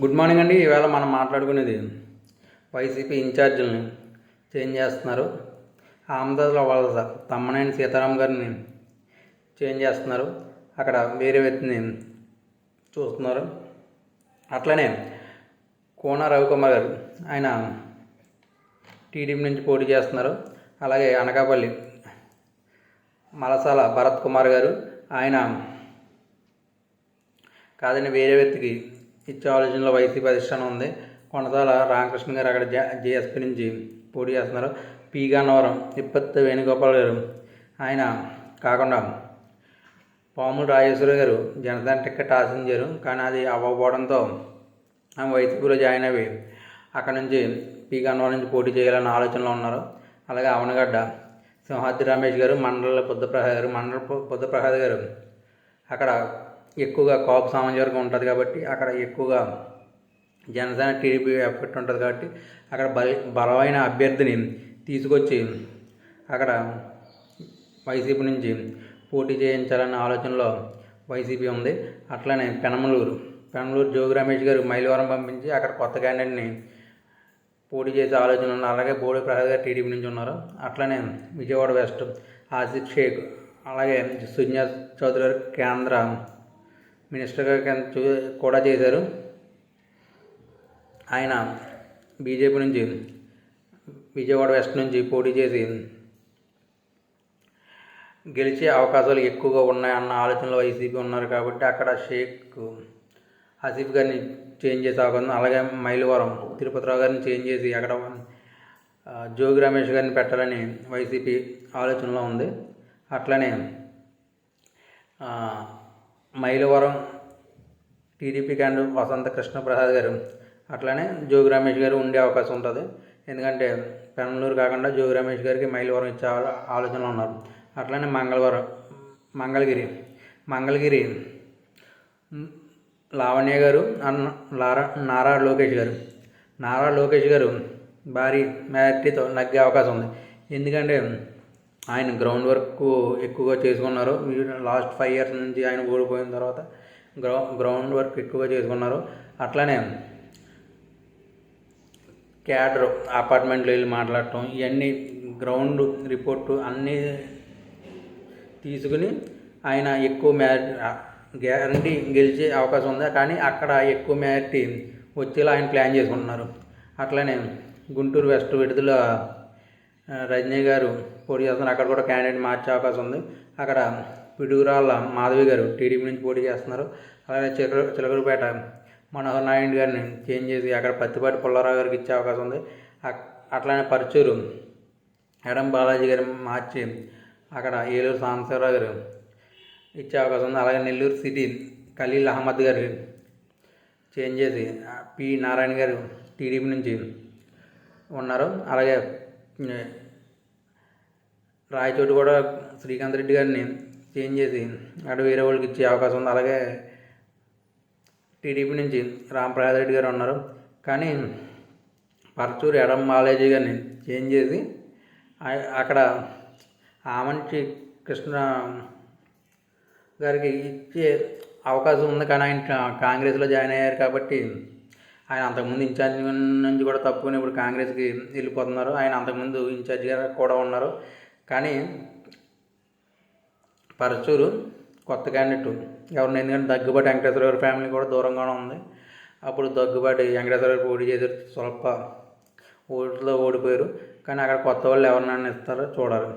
Good morning అండి. ఈవేళ మనం మాట్లాడుకునేది వైసీపీ ఇన్ఛార్జీలని చేంజ్ చేస్తున్నారు. ఆంధ్రలో వలస తమ్మనేని సీతారాం గారిని చేంజ్ చేస్తున్నారు. అక్కడ వేరే వ్యక్తిని చూస్తున్నారు. అట్లనే కోన రవికుమార్ గారు ఆయన టీడీపీ నుంచి పోటీ చేస్తున్నారు. అలాగే అనకాపల్లి మలసాల భరత్ కుమార్ గారు ఆయన కాదని వేరే వ్యక్తికి ఇచ్చే ఆలోచనలో వైసీపీ అధిష్టానం ఉంది. కొనసాల రామకృష్ణ గారు అక్కడ జేఎస్పీ నుంచి పోటీ చేస్తున్నారు. పి. గన్నవరం ఇప్పత్తి వేణుగోపాల్ గారు. ఆయన కాకుండా పాములు రాజేశ్వరి గారు జనసేన టికెట్ ఆశించారు. కానీ అది అవ్వకపోవడంతో ఆమె వైసీపీలో జాయిన్ అయ్యి అక్కడ నుంచి పి. గన్నవరం నుంచి పోటీ చేయాలన్న ఆలోచనలో ఉన్నారు. అలాగే అవనగడ్డ సింహాద్రి రమేష్ గారు మండల బుద్ధప్రసాద్ గారు మండల బుద్ధప్రసాద్ గారు అక్కడ ఎక్కువగా కాపు సామాజిక ఉంటుంది కాబట్టి అక్కడ ఎక్కువగా జనసేన టీడీపీ ఎఫెక్ట్ ఉంటుంది కాబట్టి అక్కడ బల బలమైన అభ్యర్థిని తీసుకొచ్చి అక్కడ వైసీపీ నుంచి పోటీ చేయించాలన్న ఆలోచనలో వైసీపీ ఉంది. అట్లనే పెనమలూరు పెనమలూరు జోగి రమేష్ గారు మైలవరం పంపించి అక్కడ కొత్త క్యాండిడేట్ని పోటీ చేసే ఆలోచన ఉన్నారు అలాగే బోడి ప్రసాద్ గారు టీడీపీ నుంచి ఉన్నారు. అట్లనే విజయవాడ వెస్ట్ ఆసిఫ్ షేక్ అలాగే సున్యా చౌదరి గారు కేంద్ర మినిస్టర్గా కూడా చేశారు. ఆయన బీజేపీ నుంచి విజయవాడ వెస్ట్ నుంచి పోటీ చేసి గెలిచే అవకాశాలు ఎక్కువగా ఉన్నాయన్న ఆలోచనలో వైసీపీ ఉన్నారు కాబట్టి అక్కడ షేక్ ఆసిఫ్ గారిని చేంజ్ చేసే అవకాశం అలాగే మైలవరం తిరుపతిరావు గారిని చేంజ్ చేసి అక్కడ జోగి రమేష్ గారిని పెట్టాలని వైసీపీ ఆలోచనలో ఉంది. అట్లనే మైలవరం టీడీపీ క్యాండిడేట్ వసంత కృష్ణప్రసాద్ గారు. అట్లానే జోగి రమేష్ గారు ఉండే అవకాశం ఉంటుంది. ఎందుకంటే పెనమలూరు కాకుండా జోగి రమేష్ గారికి మైలవరం ఇచ్చే ఆలోచనలు ఉన్నారు. అట్లనే మంగళవరం మంగళగిరి మంగళగిరి లావణ్య గారు అన్న లారా నారా లోకేష్ గారు. నారా లోకేష్ గారు భారీ మెజార్టీతో నగ్గే అవకాశం ఉంది. ఎందుకంటే ఆయన గ్రౌండ్ వర్క్ ఎక్కువగా చేసుకున్నారు. లాస్ట్ ఫైవ్ ఇయర్స్ నుంచి ఆయన ఓడిపోయిన తర్వాత గ్రౌ గ్రౌండ్ వర్క్ ఎక్కువగా చేసుకున్నారు. అట్లనే క్యాడర్ అపార్ట్మెంట్లో వెళ్ళి మాట్లాడటం ఇవన్నీ గ్రౌండ్ రిపోర్టు అన్నీ తీసుకుని ఆయన ఎక్కువ మ్యాచ్ గ్యారంటీ గెలిచే అవకాశం ఉంది? కానీ అక్కడ ఎక్కువ మ్యారిటీ వచ్చేలా ఆయన ప్లాన్ చేసుకుంటున్నారు. అట్లనే గుంటూరు వెస్ట్ విడుదల రజనీ గారు పోటీ చేస్తున్నారు. అక్కడ కూడా క్యాండిడేట్ మార్చే అవకాశం ఉంది. అక్కడ పిడుగురాళ్ళ మాధవి గారు టీడీపీ నుంచి పోటీ చేస్తున్నారు. అలాగే చిలక చిలకలపేట మనోహర్ నాయుడు గారిని చేంజ్ చేసి అక్కడ పత్తిపాటి పుల్లారావు గారికి ఇచ్చే అవకాశం ఉంది. అట్లానే పరచూరు ఎడం బాలాజీ గారు మార్చి అక్కడ ఏలూరు సాంబశివరావు గారు ఇచ్చే అవకాశం ఉంది. అలాగే నెల్లూరు సిటీ ఖలీల్ అహ్మద్ గారు చేంజ్ చేసి పి నారాయణ గారు టీడీపీ నుంచి ఉన్నారు. అలాగే రాయచోటి కూడా శ్రీకాంత్ రెడ్డి గారిని చేంజ్ చేసి అటు వేరే వాళ్ళకి ఇచ్చే అవకాశం ఉంది. అలాగే టీడీపీ నుంచి రామప్రసాద్ రెడ్డి గారు ఉన్నారు. కానీ పరచూరు ఎడం బాలాజీ గారిని చేంజ్ చేసి అక్కడ ఆమంచి కృష్ణ గారికి ఇచ్చే అవకాశం ఉంది. కానీ ఆయన కాంగ్రెస్లో జాయిన్ అయ్యారు కాబట్టి ఆయన అంతకుముందు ఇన్ఛార్జ్ నుంచి కూడా తప్పుకుని ఇప్పుడు కాంగ్రెస్కి వెళ్ళిపోతున్నారు. ఆయన అంతకుముందు ఇన్ఛార్జిగా కూడా ఉన్నారు. కానీ పరచూరు కొత్త క్యాండిడేట్. ఎవరిని ఎందుకంటే దగ్గుబాటి వెంకటేశ్వర గారి ఫ్యామిలీ కూడా దూరంగానే ఉంది. అప్పుడు దగ్గుబాటి వెంకటేశ్వర గారు పోటీ చేశారు. స్వల్ప ఓట్లో ఓడిపోయారు. కానీ అక్కడ కొత్త వాళ్ళు ఎవరినైనా ఇస్తారో చూడాలి.